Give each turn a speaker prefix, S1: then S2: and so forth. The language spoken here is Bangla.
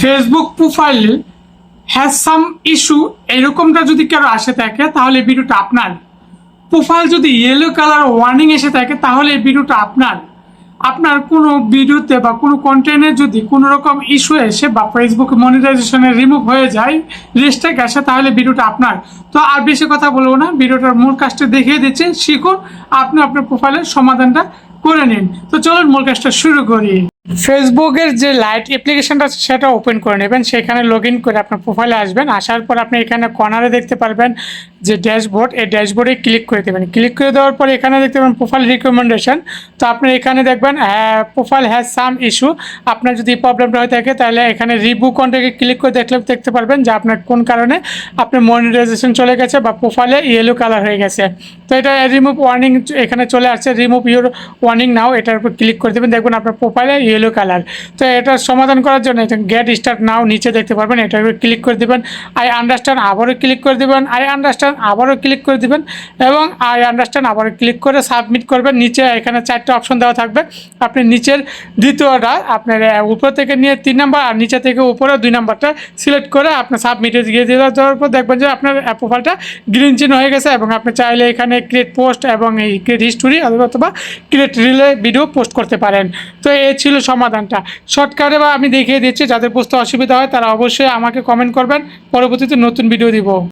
S1: Facebook profile has some issue এরকমটা যদি কারও আসে থাকে তাহলে ভিডিওটা আপনার। প্রোফাইল যদি ইয়েলো কালার ওয়ার্নিং এসে থাকে তাহলে ভিডিওটা আপনার। আপনার কোনো ভিডিওতে বা কোনো কন্টেন্টে যদি কোনো রকম ইস্যু এসে বা ফেসবুক মনিটাইজেশনে রিমুভ হয়ে যায় রিস্টেক আসে তাহলে ভিডিওটা আপনার। তো আর বেশি কথা বলব না, ভিডিওটার মূল কাজটা দেখিয়ে দিচ্ছে। শিখুন, আপনি আপনার প্রোফাইলের সমাধানটা করে নিন। তো চলুন মূল কাজটা শুরু করি। ফেসবুকের যে লাইট অ্যাপ্লিকেশনটা সেটা ওপেন করে নেবেন। সেখানে লগ ইন করে আপনার প্রোফাইলে আসবেন। আসার পর আপনি এখানে কর্নারে দেখতে পারবেন যে ড্যাশবোর্ড এই ড্যাশবোর্ডে ক্লিক করে দেবেন। ক্লিক করে দেওয়ার পর এখানে দেখতে পাবেন প্রোফাইল রিকমেন্ডেশন তো আপনি এখানে দেখবেন প্রোফাইল হ্যাজ সাম ইস্যু আপনার যদি প্রবলেমটা হয়ে থাকে, তাহলে এখানে রিবু কন্টেকে ক্লিক করে দেখলে দেখতে পারবেন যে আপনার কোন কারণে আপনার মনিটাইজেশন চলে গেছে বা প্রোফাইলে ইয়েলো কালার হয়ে গেছে। তো এটা রিমুভ ওয়ার্নিং এখানে চলে আসছে। রিমুভ ইউর ওয়ার্নিং নাও এটার উপর ক্লিক করে দেবেন। দেখবেন আপনার প্রোফাইলে ইয়েলো কালার তো এটার সমাধান করার জন্য গেট স্টার্ট নাও নিচে দেখতে পারবেন উপর ক্লিক করে দেবেন। আই আন্ডারস্ট্যান্ড আবারও ক্লিক করে দেবেন আই আন্ডারস্ট্যান্ড আবারও ক্লিক করে দেবেন এবং আই আন্ডারস্ট্যান্ড আবারও ক্লিক করে সাবমিট করবেন। নিচে এখানে চারটে অপশন দেওয়া থাকবে। আপনি নিচের দ্বিতীয়টা আপনার উপর থেকে নিয়ে তিন নাম্বার আর নিচে থেকে উপরে দুই নাম্বারটা সিলেক্ট করে আপনার সাবমিটে গিয়ে দিয়ে দেওয়ার পর দেখবেন যে আপনার প্রোফাইলটা গ্রিন চিহ্ন হয়ে গেছে এবং আপনি চাইলে এখানে ক্রিয়েট পোস্ট এবং এই ক্রিয়েট হিস্টোরি অথবা ক্রিয়েট রিলে ভিডিও পোস্ট করতে পারেন। তো এই ছিল সমাধানটা। শর্টকাটে বা আমি দেখিয়ে দিচ্ছি, যাদের বুঝতে অসুবিধা হয় তারা অবশ্যই আমাকে কমেন্ট করবেন। পরবর্তীতে নতুন ভিডিও দিব।